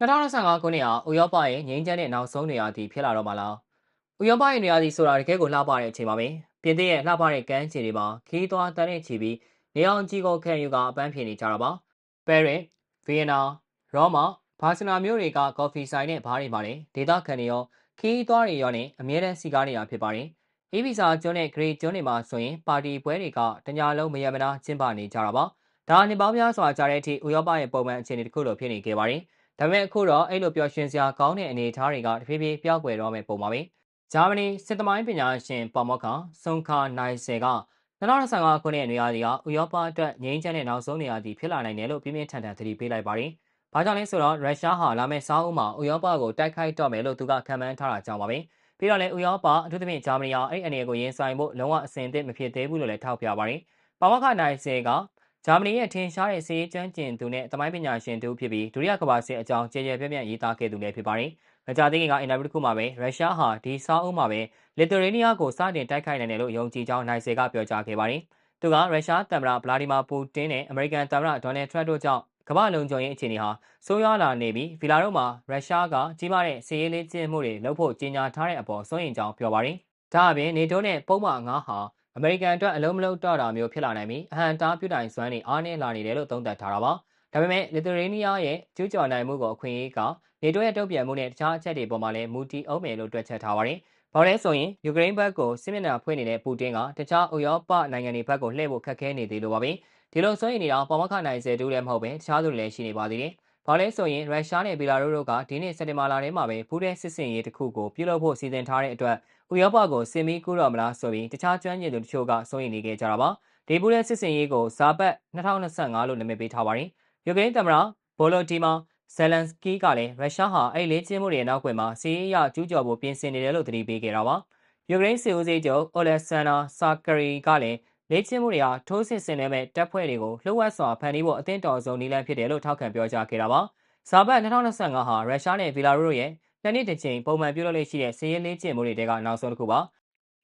2025ခုနှစ်ဟာဥရောပရဲ့ငြိမ်းချမ်းတဲ့နောက်ဆုံးနေရာတီဖြစ်လာတော့မှာလားဥရောပရဲ့နေရာတီဆိုတာတကယ်ကိုလှပတဲ့အချိန်ပါပဲပြင်သစ်ရဲ့လှပတဲ့ကမ်းခြေတွေမှာခီးသွားတန်းနဲ့ချီပြီးနေအောင်ကြီးကိုခံယူကအပန်းဖြေနေကြတာပါပဲရစ်ဗီယက်နာရောမာဘာစီနာမြို့တွေကကော်ဖီဆိုင်နဲ့ဘားတွေမှာလည်းဒေသခံတွေရောခီးသွားတွေရောနဲ့အမြဲတမ်းစီကားနေတာဖြစ်ပါတယ်အေးဗီဇာကျွန်းနဲ့ဂရေကျွန်းတွေမှာဆိုရင်ပါတီပွဲတွေကတညာလုံးမရမနာကျင်းပနေကြတာပါဒါနှစ်ပေါင်းများစွာကြာတဲ့အထိဥရောပရဲ့ပုံမှန်အခြေအနေတစ်ခုလိုဖြစ်နေခဲ့ပါတယ် ဒါပေမဲ့အခုတော့အဲ့လိုပျော်ရွှင်စရာကောင်းတဲ့အနေအထားတွေကတဖြည်းဖြည်းပျောက်ကွယ်တော့မယ်ပုံပါပဲ။ဂျာမနီစစ်သမိုင်းပညာရှင်ပေါမောက်ခဆွန်ခါနိုင်ဆယ်က2025ခုနှစ်နေရာဒီကဥရောပအတွက်ငြိမ်းချမ်းတဲ့နောက်ဆုံးနေရာဒီဖြစ်လာနိုင်တယ်လို့ပြင်းပြင်းထန်ထန်သတိပေးလိုက်ပါတယ်။ဘာကြောင့်လဲဆိုတော့ရုရှားဟာလာမယ့်စားအုပ်မှာဥရောပကိုတိုက်ခိုက်တော့မယ်လို့သူကခံမှန်းထားတာကြောင့်ပါပဲ။ပြီးတော့လည်းဥရောပအထူးသဖြင့်ဂျာမနီဟာအဲ့အနေကိုရင်ဆိုင်ဖို့လုံးဝအဆင်သင့်မဖြစ်သေးဘူးလို့လည်းထောက်ပြပါတယ်။ပေါမောက်ခနိုင်ဆယ်က ဂျာမနီရဲ့ထင်ရှားတဲ့စီးရေးကျွမ်းကျင်သူနဲ့သမိုင်းပညာရှင်တူဖြစ်ပြီးဒုတိယကမ္ဘာစစ်အကြောင်းကြည်ကြဲပြန့်ပြန့်ရေးသားခဲ့သူလည်းဖြစ်ပါတယ်။မကြာသေးခင်ကအင်တာဗျူးတစ်ခုမှာပဲရုရှားဟာဒီစာအုပ်မှာပဲလစ်သူရေးနီးယားကိုစတင်တိုက်ခိုက်နိုင်တယ်လို့ယုံကြည်ကြောင်းနိုင်စေကပြောကြားခဲ့ပါတယ်။သူကရုရှားသမ္မတဗလာဒီမာပူတင်နဲ့အမေရိကန်သမ္မတဒေါ်နယ်ထရန့်တို့ကြောင့်ကမ္ဘာလုံခြုံရေးအခြေအနေဟာဆိုးရွားလာနေပြီးဗီလာတို့မှာရုရှားကကြီးမားတဲ့စီးရေးလေးကျင်းမှုတွေလုပ်ဖို့ကြေညာထားတဲ့အပေါ်စိုးရိမ်ကြောင်းပြောပါတယ်။ဒါအပြင်နေတိုးနဲ့ပုံမှန်9ဟာ အမေရိကန်အတွက်အလုံးမလုံးတော့တာမျိုးဖြစ်လာနိုင်ပြီးအဟံတားပြုတိုင်စွမ်းနေအားနည်းလာနေတယ်လို့သုံးသပ်ထားတာပါ။ဒါပေမဲ့လီသူရေးနီးယားရဲ့ကျူးကျော်နိုင်မှုကိုအခွင့်အရေးကနေတိုးရဲ့တုံ့ပြန်မှုနဲ့တခြားအချက်တွေပေါ်မှာလည်းမူတီအောင်မယ်လို့တွက်ချက်ထားပါတယ်။ဘာလဲဆိုရင်ယူကရိန်းဘက်ကိုစစ်မျက်နှာဖွင့်နေတဲ့ပူတင်ကတခြားဥရောပနိုင်ငံတွေဘက်ကိုလှည့်ဖို့ခက်ခဲနေသေးလို့ပါပဲ။ဒီလိုဆိုရင်နေတာပေါ်မခနိုင်စေတူးလည်းမဟုတ်ပဲတခြားသူတွေလည်းရှိနေပါသေးတယ်။ ဘာလဲဆိုရင်ရုရှားနဲ့ဘီလာရုစ်တို့ကဒီနေ့စက်တင်ဘာလထဲမှာပဲဖူးတဲ့စစ်စင်ရေးတစ်ခုကိုပြုလုပ်ဖို့စီစဉ်ထားတဲ့အတွက်ဥရောပကိုစင်မီကူတော့မလားဆိုပြီးတခြားကျွမ်းကျင်သူတချို့ကစိုးရိမ်နေကြကြတာပါဒီပူတဲ့စစ်စင်ရေးကိုဇာပတ်2025လို့နာမည်ပေးထားပါတယ်ယူကရိန်းသမ္မတဘိုလိုတီမာဇယ်လန်စကီးကလည်းရုရှားဟာအဲ့လေးချင်းမှုတွေနောက်ကွယ်မှာစီးရီးယားကျူးကျော်ဖို့ပြင်ဆင်နေတယ်လို့သတိပေးခဲ့တာပါယူကရိန်းစစ်ဦးစီးချုပ်အိုလက်ဆန်နာဆာကရီကလည်း လေ့ကျင့်မှုတွေဟာထိုးစစ်ဆင်နေမဲ့တပ်ဖွဲ့တွေကိုလှုပ်ဝက်စွာဖန်တီးဖို့အသင့်တော်ဆုံးနည်းလမ်းဖြစ်တယ်လို့ထောက်ခံပြောကြားခဲ့တာပါ။ဇာဘတ်2025ဟာရုရှားနဲ့ဗီလာရုစ်ရဲ့နှစ်နှစ်တစ်ချိန်ပုံမှန်ပြုလုပ်လေ့ရှိတဲ့စီးရဲလေ့ကျင့်မှုတွေကနောက်ဆုံးတစ်ခုပါ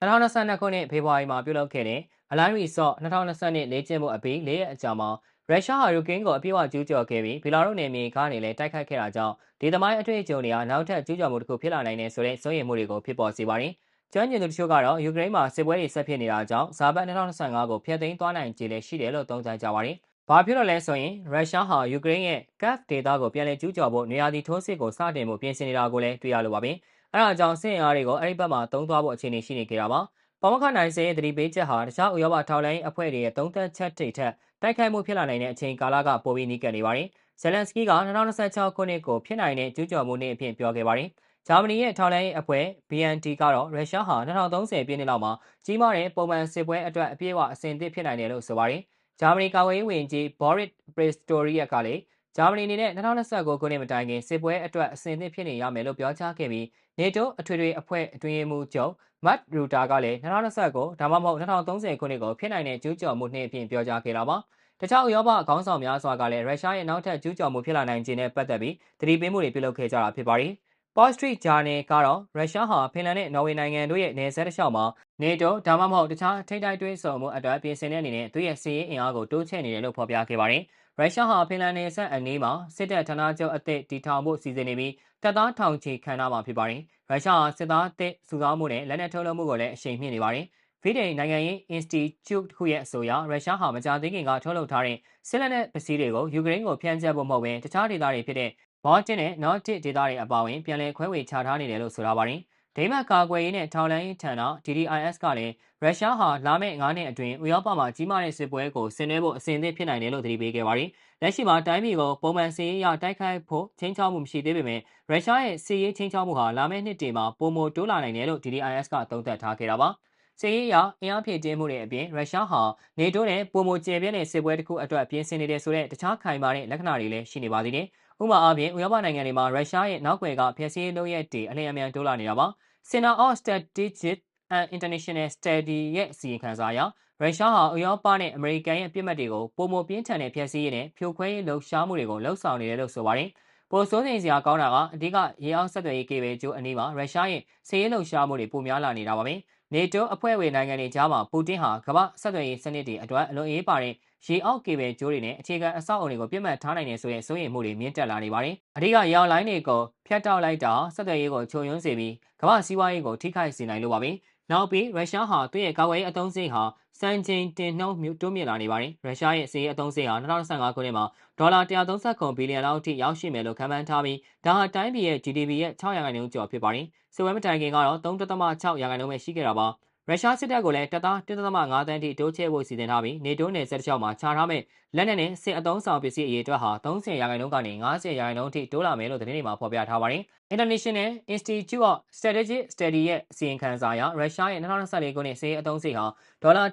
2022ခုနှစ်ဖေဖော်ဝါရီမှာပြုလုပ်ခဲ့တဲ့အလိုင်းရီဆော့2022လေ့ကျင့်မှုအပြီး၄ရက်အကြာမှာရုရှားဟာယူကရိန်းကိုအပြည့်အဝကျူးကျော်ခဲ့ပြီးဘီလာရုစ်နယ်မြေကနေလည်းတိုက်ခိုက်ခဲ့တာကြောင့်ဒီသမိုင်းအတွေ့အကြုံတွေကနောက်ထပ်ကျူးကျော်မှုတစ်ခုဖြစ်လာနိုင်တယ်ဆိုတဲ့စိုးရိမ်မှုတွေကိုဖြစ်ပေါ်စေပါတယ်။ ကျွမ်းကျင်သူတို့ကတော့ယူကရိန်းမှာစစ်ပွဲတွေဆက်ဖြစ်နေတာကြောင့်ဇာဘတ်2025ကိုဖျက်သိမ်းသွားနိုင်ခြေလည်းရှိတယ်လို့သုံးသပ်ကြပါတယ်။ဘာဖြစ်လို့လဲဆိုရင်ရုရှားဟာယူကရိန်းရဲ့ Kiev ဒေသကိုပြန်လည်ကျူးကျော်ဖို့နေရာဒီထိုးစစ်ကိုစတင်ဖို့ပြင်ဆင်နေတာကိုလည်းတွေ့ရလိုပါပဲ။အဲဒါကြောင့်စစ်အားတွေကိုအဲ့ဒီဘက်မှာတုံးသွားဖို့အခြေအနေရှိနေကြတာပါ။ပမခနိုင်စေရဲ့သတိပေးချက်ဟာတခြားဥရောပထောက်လိုင်းအဖွဲ့တွေရဲ့သုံးသက်ချက်တွေထက်တိုက်ခိုက်မှုဖြစ်လာနိုင်တဲ့အချိန်ကာလကပိုပြီးနီးကပ်နေပါတယ်။ဇယ်လန်စကီးက2026ခုနှစ်ကိုဖြစ်နိုင်တဲ့ကျူးကျော်မှုနေ့အဖြစ်ပြောခဲ့ပါတယ်။ ဂျာမနီရဲ့ထောက်လိုင်းအဖွဲ့ BNT ကတော့ရုရှားဟာ2030ပြည့်နှစ်လောက်မှာကြီးမားတဲ့ပုံမှန်စစ်ပွဲအတွက်အပြည့်အဝအဆင်သင့်ဖြစ်နိုင်တယ်လို့ဆိုပါတယ်။ဂျာမနီကာကွယ်ရေးဝန်ကြီးဘော်ရစ်ပရစ်စတိုရီယက်ကလည်းဂျာမနီအနေနဲ့2029ခုနှစ်မတိုင်ခင်စစ်ပွဲအတွက်အဆင်သင့်ဖြစ်နေရမယ်လို့ပြောကြားခဲ့ပြီးနေတိုးအထွေထွေအဖွဲ့အတွင်းရေးမှူးချုပ်မတ်ရူတာကလည်း2029ဒါမှမဟုတ်2030ခုနှစ်ကိုဖြစ်နိုင်တဲ့ကျူးကျော်မှုနှစ်အဖြစ်ပြောကြားခဲ့တာပါတခြားဥရောပခေါင်းဆောင်များစွာကလည်းရုရှားရဲ့နောက်ထပ်ကျူးကျော်မှုဖြစ်လာနိုင်ခြင်းနဲ့ပတ်သက်ပြီးသတိပေးမှုတွေပြုလုပ်ခဲ့ကြတာဖြစ်ပါတယ်။ Wall Street Journal ကတော့ရုရှားဟာဖင်လန်နဲ့နော်ဝေနိုင်ငံတို့ရဲ့နယ်စပ်တစ်လျှောက်မှာနေတိုဒါမှမဟုတ်တခြားထိတိုက်တွင်းဆုံမှုအတွက်ပြင်ဆင်တဲ့အနေနဲ့သူရဲ့စီးရင်အင်အားကိုတိုးချဲ့နေတယ်လို့ဖော်ပြခဲ့ပါတယ်။ရုရှားဟာဖင်လန်နယ်စပ်အနီးမှာစစ်တပ်ဌာနချုပ်အသစ်တည်ထောင်ဖို့စီစဉ်နေပြီးတပ်သားထောင်ချီခန့်ထားမှာဖြစ်ပါတယ်။ရုရှားဟာစစ်သားအသစ်စုဆောင်းမှုနဲ့လက်နက်ထုတ်လုပ်မှုကိုလည်းအရှိန်မြင့်နေပါတယ်။ဗီဒိန်နိုင်ငံရေး Institute ခုရဲ့အဆိုအရရုရှားဟာမကြာသေးခင်ကထုတ်လုပ်ထားတဲ့စစ်လက်နက်ပစ္စည်းတွေကိုယူကရိန်းကိုဖြန့်ကျက်ဖို့မဟုတ်ဘဲတခြားဒေသတွေဖြစ်တဲ့ ဘော့တင်နဲ့နော်တစ်ဒေသတွေအပါအဝင်ပြန်လည်ခွဲဝေချထားနေတယ်လို့ဆိုထားပါတယ်။ဒိမတ်ကာကွယ်ရေးနဲ့ထောက်လှမ်းရေးဌာန DDIS ကလည်းရုရှားဟာလာမယ့်9နှစ်အတွင်းဥရောပမှာကြီးမားတဲ့စစ်ပွဲကိုဆင်နွှဲဖို့အစဉ်အသင့်ဖြစ်နိုင်တယ်လို့သတိပေးခဲ့ပါတယ်။လက်ရှိမှာတိုင်းပြည်ကိုပုံမှန်စီးရေးရတိုက်ခိုက်ဖို့ချင်းချောက်မှုမရှိသေးပေမဲ့ရုရှားရဲ့စီးရေးချင်းချောက်မှုဟာလာမယ့်နှစ်တွေမှာပုံမတိုးလာနိုင်တယ်လို့ DDIS ကသုံးသပ်ထားခဲ့တာပါ။စစ်ရေးအရအင်အားဖြည့်တင်းမှုတွေအပြင်ရုရှားဟာနေတိုးနဲ့ပုံမကျယ်ပြန့်တဲ့စစ်ပွဲတစ်ခုအတွက်ပြင်ဆင်နေတဲ့ဆိုတဲ့တခြားခိုင်မာတဲ့လက္ခဏာတွေလည်းရှိနေပါသေးတယ်။ ဥပမာအားဖြင့်ဥရောပနိုင်ငံတွေမှာရုရှားရဲ့နောက်ွယ်ကဖျက်ဆီးလုပ်ရက်တွေအလျင်အမြန်တိုးလာနေတာပါ။ Center of Strategic and International Study ရဲ့အစီရင်ခံစာအရရုရှားဟာဥရောပနဲ့အမေရိကန်ရဲ့ပြစ်မှတ်တွေကိုပုံမပြင်းထန်တဲ့ဖျက်ဆီးရေးနဲ့ဖြိုခွဲရေးလှုပ်ရှားမှုတွေကိုလှုပ်ဆောင်နေတယ်လို့ဆိုပါတယ်။ပိုစိုးစိမ်စရာကောင်းတာကအဓိကရေအောင်ဆက်သွယ်ရေးကေဘယ်ကျိုးအနီးမှာရုရှားရဲ့စစ်ရေးလှုပ်ရှားမှုတွေပိုများလာနေတာပါပဲ။နေတိုးအဖွဲ့ဝင်နိုင်ငံတွေကြားမှာပူတင်ဟာကမ္ဘာဆက်သွယ်ရေးစနစ်တွေအတွက်အလွန်အရေးပါတဲ့ ရေအောက်ကေဘယ်ကျိုးတွေနဲ့အခြေခံအဆောက်အုံတွေကိုပြစ်မှတ်ထားနိုင်နေဆိုတဲ့စိုးရိမ်မှုတွေမြင့်တက်လာနေပါတယ်။အဓိကရောင်လိုင်းတွေကိုဖျက်တောက်လိုက်တာဆက်သွယ်ရေးကိုချုံယွန်းစေပြီးကမ္ဘာစီးပွားရေးကိုထိခိုက်စေနိုင်လို့ပါပဲ။နောက်ပြီးရုရှားဟာသူ့ရဲ့ကာကွယ်ရေးအသုံးစရိတ်ဟာစံချိန်တင်နှုန်းတိုးမြင့်လာနေပါတယ်။ရုရှားရဲ့စီးရေးအသုံးစရိတ်ဟာ2025ခုနှစ်မှာဒေါ်လာ139ဘီလီယံလောက်အထိရောက်ရှိမယ်လို့ခန့်မှန်းထားပြီးဒါဟာတိုင်းပြည်ရဲ့ GDP ရဲ့600ရာခိုင်နှုန်းကျော်ဖြစ်ပါတယ်။စစ်ဝဲမတိုင်ခင်ကတော့3.6ရာခိုင်နှုန်းပဲရှိခဲ့တာပါ။ ရုရှားစစ်တပ်ကိုလည်းတပ်သား1.5တန်းထိတိုးချဲ့ဖို့စီစဉ်ထားပြီးနေတိုးနယ်ဆက်တစ်လျှောက်မှာခြားထားမဲ့လက်နက်နဲ့စစ်အုံဆောင်ပစ္စည်းအရေးအတွက်ဟာ30ရာခိုင်နှုန်းကနေ90ရာခိုင်နှုန်းထိတိုးလာမယ်လို့သတင်းတွေမှာဖော်ပြထားပါတယ်။ International Institute of Strategic Study ရဲ့အစီရင်ခံစာအရရုရှားရဲ့2024ခုနှစ်စစ်ရေးအသုံးစရိတ်ဟာဒေါ်လာ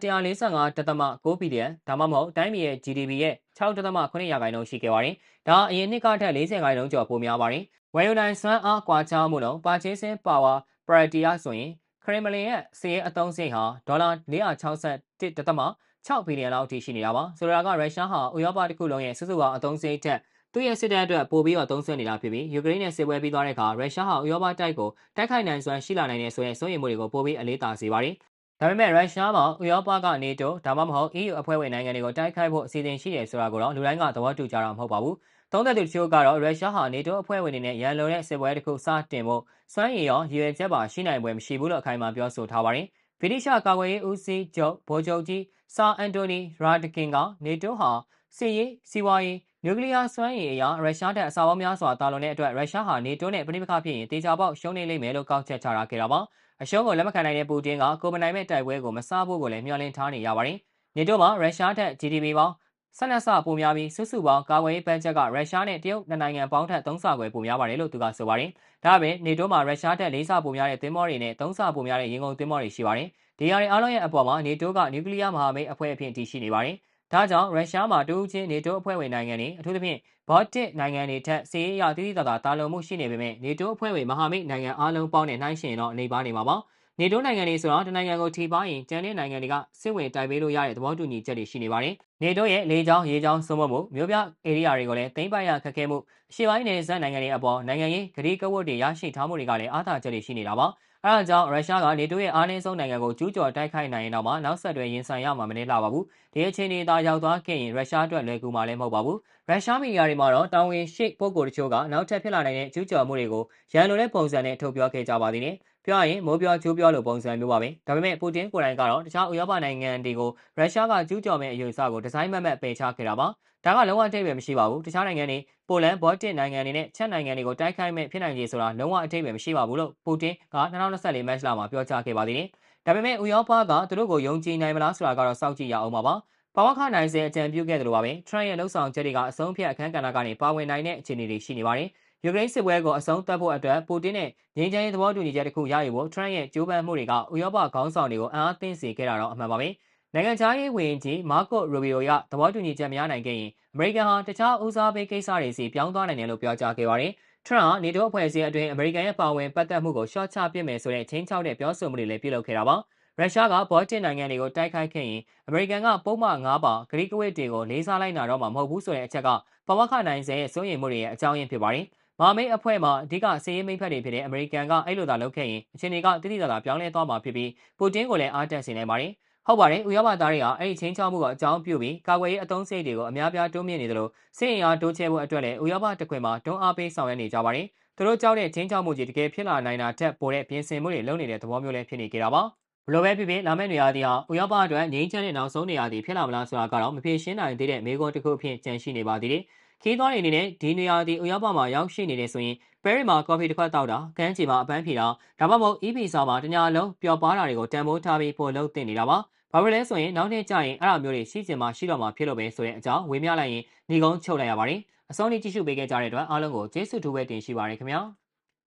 145.6ဘီလီယံဒါမှမဟုတ်တိုင်းပြည်ရဲ့ GDP ရဲ့6.8ရာခိုင်နှုန်းရှိခဲ့ပါတယ်။ဒါအရင်နှစ်ကထက်40ရာခိုင်နှုန်းကျော်ပိုများပါတယ်။ဝယ်ယူနိုင်စွမ်းအားကွာခြားမှုနှုန်း purchasing power parity ဆိုရင် ခရမလင်ရဲ့စီးရဲအသုံးစရိတ်ဟာဒေါ်လာ461.6ဘီလီယံလောက်အထိရှိနေတာပါဆိုလိုတာကရုရှားဟာဥရောပတစ်ခုလုံးရဲ့စုစုပေါင်းအသုံးစရိတ်ထက်သူ့ရဲ့စစ်တပ်အတွက်ပိုပြီးတော့သုံးစွဲနေတာဖြစ်ပြီးယူကရိန်းနဲ့စစ်ပွဲပြီးသွားတဲ့အခါရုရှားဟာဥရောပတိုက်ကိုတိုက်ခိုက်နိုင်စွမ်းရှိလာနိုင်တဲ့ဆိုတဲ့စိုးရိမ်မှုတွေကိုပိုပြီးအလေးသာစေပါတယ်ဒါပေမဲ့ရုရှားမှာဥရောပကနေတိုဒါမှမဟုတ် EU အဖွဲ့ဝင်နိုင်ငံတွေကိုတိုက်ခိုက်ဖို့အစီအစဉ်ရှိတယ်ဆိုတာကိုတော့လူတိုင်းကသဘောတူကြတာမဟုတ်ပါဘူး။ သုံးသက်သူတချို့ကတော့ရုရှားဟာနေတိုအဖွဲ့ဝင်တွေနဲ့ရန်လုံတဲ့စစ်ပွဲတစ်ခုစတင်ဖို့စွမ်းရည်ရောရည်ရွယ်ချက်ပါရှိနိုင်ပွဲမရှိဘူးလို့အခိုင်အမာပြောဆိုထားပါတယ်။ဗြိတိရှကာကွယ်ရေးဦးစီးချုပ်ဗိုလ်ချုပ်ကြီးဆာအန်တိုနီရာဒကင်ကနေတိုဟာစစ်ရေးစီးပွားရေးနျူကလ িয়ার စွမ်းရည်အရာရုရှားတပ်အစာပေါင်းများစွာတာလွန်တဲ့အတွက်ရုရှားဟာနေတိုနဲ့ပြိပခဖြစ်ရင်တေချာပေါက်ရှုံးနေလိမ့်မယ်လို့ကောက်ချက်ချထားခဲ့တာပါ။အရှုံးကိုလက်မခံနိုင်တဲ့ပူတင်ကကိုမနိုင်မဲ့တိုက်ပွဲကိုမစားဖို့ကိုလည်းမျှော်လင့်ထားနေရပါတယ်။နေတိုမှာရုရှားတပ် GDP ပေါင်း ဆက်လက်ဆပိုများပြီးစုစုပေါင်းကာကွယ်ရေးဘတ်ဂျက်ကရုရှားနဲ့တရုတ်နိုင်ငံပေါင်းထက်3ဆခွဲပိုများပါတယ်လို့သူကဆိုပါတယ်။ဒါ့အပြင်နေတိုမှာရုရှားတပ်4ဆပိုများတဲ့သင်္ဘောတွေနဲ့3ဆပိုများတဲ့ရင်ကုန်သင်္ဘောတွေရှိပါတယ်။ဒီအရာတွေအားလုံးရဲ့အပေါ်မှာနေတိုကနျူကလ িয়ার မဟာမိတ်အဖွဲ့အဖြစ်တည်ရှိနေပါတယ်။ဒါကြောင့်ရုရှားမှာတူးချင်းနေတိုအဖွဲ့ဝင်နိုင်ငံတွေအထူးသဖြင့်ဘော့တစ်နိုင်ငံတွေထက်စီးရေးရတိတိတသာတာလုံမှုရှိနေပေမဲ့နေတိုအဖွဲ့ဝင်မဟာမိတ်နိုင်ငံအားလုံးပေါင်းနဲ့နှိုင်းယှဉ်တော့အနေပါနေမှာပါ။နေတိုးနိုင်ငံတွေဆိုတော့တနိုင်ငံကိုထိပါရင်ကျန်တဲ့နိုင်ငံတွေကစစ်ဝင်တိုက်ပေးလို့ရတဲ့သဘောတူညီချက်တွေရှိနေပါတယ်။ နေတိုးရဲ့လေကြောင်းရေကြောင်းစုံမမှုမြို့ပြဧရိယာတွေကိုလည်းသိမ်းပိုက်ရခက်ခဲမှုအရှေ့ပိုင်းနယ်စပ်နိုင်ငံတွေအပေါ်နိုင်ငံရေးဂရီကဝတ်တွေရရှိထားမှုတွေကလည်းအားသာချက်တွေရှိနေတာပါ။အဲဒါကြောင့်ရုရှားကနေတိုးရဲ့အားနည်းဆုံးနိုင်ငံကိုကျူးကျော်တိုက်ခိုက်နိုင်ရင်တော့မှနောက်ဆက်တွဲရင်ဆိုင်ရမှာမနေလာပါဘူး။ဒီအခြေအနေသာရောက်သွားခဲ့ရင်ရုရှားအတွက်လွယ်ကူမှာလည်းမဟုတ်ပါဘူး။ရုရှားမီဒီယာတွေမှာတော့တာဝန်ရှိပုဂ္ဂိုလ်တချို့ကနောက်ထပ်ဖြစ်လာနိုင်တဲ့ကျူးကျော်မှုတွေကိုရန်လိုတဲ့ပုံစံနဲ့ထုတ်ပြောခဲ့ကြပါသေးတယ်။ပြောရရင်မိုးပြောချိုးပြောလိုပုံစံမျိုးပါပဲဒါပေမဲ့ပူတင်ကိုယ်တိုင်ကတော့တခြားဥရောပနိုင်ငံတွေကိုရုရှားကကျူးကျော်မဲ့အယူအဆကိုဒီဇိုင်းမတ်မတ်ပယ်ချခဲ့တာပါဒါကလုံးဝအထိပ္ပယ်မရှိပါဘူးတခြားနိုင်ငံတွေပိုလန်ဘော့တစ်နိုင်ငံတွေနဲ့ချက်နိုင်ငံတွေကိုတိုက်ခိုက်မဲ့ဖြစ်နိုင်ခြေဆိုတာလုံးဝအထိပ္ပယ်မရှိပါဘူးလို့ပူတင်က2024မတ်လမှာပြောကြားခဲ့ပါသေးတယ်ဒါပေမဲ့ဥရောပကသူတို့ကိုယုံကြည်နိုင်မလားဆိုတာကတော့စောင့်ကြည့်ရအောင်ပါပါပဝခနိုင်စေအကြံပြုခဲ့တယ်လို့ပါပဲထရန့်ရဲ့လှုပ်ဆောင်ချက်တွေကအဆုံးဖြတ်အခမ်းကဏ္ဍကနေပါဝင်နိုင်တဲ့အခြေအနေတွေရှိနေပါတယ်ယူကရိန်းစစ်ပွဲကိုအဆုံးသတ်ဖို့အတွက်ပူတင်နဲ့ငြိမ်းချမ်းရေးသဘောတူညီချက်တစ်ခုရယူဖို့ထရန့်ရဲ့ကြိုးပမ်းမှုတွေကဥရောပခေါင်းဆောင်တွေကိုအံ့အားသင့်စေခဲ့တာတော့အမှန်ပါပဲ။ နိုင်ငံခြားရေးဝန်ကြီးမာကိုရူဘီယိုကသဘောတူညီချက်မရနိုင်ခဲ့ရင်အမေရိကန်ဟာတခြားဦးစားပေးကိစ္စတွေစီပြောင်းသွားနိုင်တယ်လို့ပြောကြားခဲ့ပါတယ်။ထရန့်ဟာနေတိုးအဖွဲ့အစည်းအတွင်းအမေရိကန်ရဲ့ပါဝင်ပတ်သက်မှုကိုရှော့ချပစ်မယ်ဆိုတဲ့ချင်းချောက်တဲ့ပြောဆိုမှုတွေလည်းပြုလုပ်ခဲ့တာပါ။ရုရှားကဘော့တင်နိုင်ငံတွေကိုတိုက်ခိုက်ခဲ့ရင်အမေရိကန်ကပုံမှန်၅ပါဂရိကဝိတ်တွေကိုလေးစားလိုက်တာတော့မှမဟုတ်ဘူးဆိုတဲ့အချက်ကပဝခနိုင်စေရဲ့စိုးရိမ်မှုတွေရဲ့အကြောင်းရင်းဖြစ်ပါတယ်။မဟာမိတ်အဖွဲ့မှာအဓိကစီးရေးမိတ်ဖက်တွေဖြစ်တဲ့အမေရိကန်ကအဲ့လိုသာလုပ်ခဲ့ရင်အခြေအနေကတိတိကျကျပြောင်းလဲသွားမှာဖြစ်ပြီးပူတင်ကိုလည်းအားတက်စေနိုင်ပါတယ်။ ဟုတ်ပါတယ်ဥရောပသားတွေကအဲ့ဒီချင်းချောက်မှုကအကြောင်းပြုပြီးကာကွယ်ရေးအသုံးစရိတ်တွေကိုအများပြားတိုးမြင့်နေတယ်လို့စစ်အင်အားတိုးချဲ့ဖို့အတွက်လည်းဥရောပတခွင်မှာတွန်းအားပေးဆောင်ရွက်နေကြပါတယ်။သူတို့ကြောက်တဲ့ချင်းချောက်မှုကြီးတကယ်ဖြစ်လာနိုင်တာထက်ပိုတဲ့ပြင်ဆင်မှုတွေလုပ်နေတဲ့သဘောမျိုးလည်းဖြစ်နေကြတာပါ။ဘလိုပဲဖြစ်ဖြစ်လာမယ့်နေရာတီဟာဥရောပအတွက်ငြိမ်းချမ်းတဲ့နောက်ဆုံးနေရာတီဖြစ်လာမလားဆိုတာကတော့မဖြေရှင်းနိုင်သေးတဲ့မေးခွန်းတစ်ခုအဖြစ်ကြန့်ရှိနေပါသေးတယ်။ ခီးသွားတွေအနေနဲ့ဒီနေရာတီဥရောပမှာရောက်ရှိနေတယ်ဆိုရင်ပဲရီမှာကော်ဖီတစ်ခွက်တောက်တာကန်းချီမှာအပန်းဖြေတာဒါမှမဟုတ် EP စာမှာတညာလုံးပျော်ပါတာတွေကိုတန်ဖိုးထားပြီးပို့လုပ်တင်နေတာပါဘာဖြစ်လဲဆိုရင်နောက်နေ့ကျရင်အဲ့လိုမျိုးတွေရှိချင်မှရှိတော့မှဖြစ်လို့ပဲဆိုတဲ့အကြောင်းဝေမျှလိုက်ရင်ညီကုန်းချုပ်လိုက်ရပါတယ်အစောနေ့ကြည့်ရှုပေးခဲ့ကြတဲ့အတွက်အားလုံးကိုကျေးဇူးတူပဲတင်ရှိပါတယ်ခင်ဗျာ